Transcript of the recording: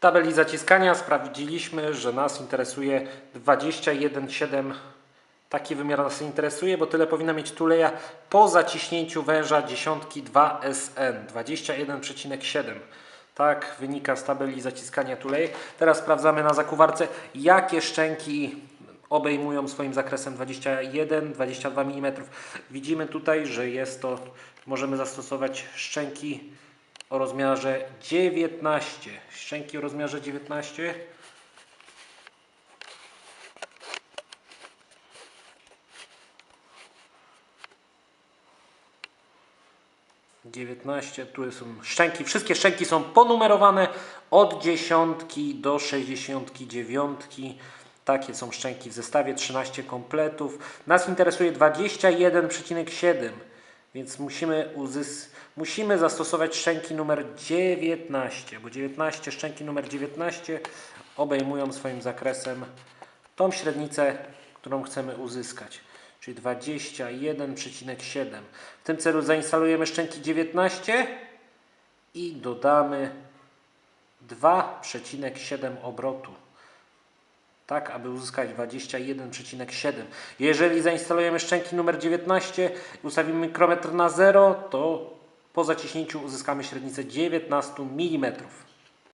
tabeli zaciskania sprawdziliśmy, że nas interesuje 21,7. Taki wymiar nas interesuje, bo tyle powinna mieć tuleja po zaciśnięciu węża dziesiątki 2SN 21,7. Tak wynika z tabeli zaciskania tulejek. Teraz sprawdzamy na zakuwarce, jakie szczęki obejmują swoim zakresem 21-22 mm. Widzimy tutaj, że jest to, możemy zastosować szczęki o rozmiarze 19. Szczęki o rozmiarze 19. Dziewiętnaście, tu są szczęki. Wszystkie szczęki są ponumerowane od dziesiątki do sześćdziesiątki dziewiątki. Takie są szczęki w zestawie 13 kompletów. Nas interesuje 21,7, więc musimy, uzys- musimy zastosować szczęki numer 19, bo 19, szczęki numer 19 obejmują swoim zakresem tą średnicę, którą chcemy uzyskać, czyli 21,7. W tym celu zainstalujemy szczęki 19 i dodamy 2,7 obrotu tak aby uzyskać 21,7. Jeżeli zainstalujemy szczęki numer 19 i ustawimy mikrometr na 0, to po zaciśnięciu uzyskamy średnicę 19 mm.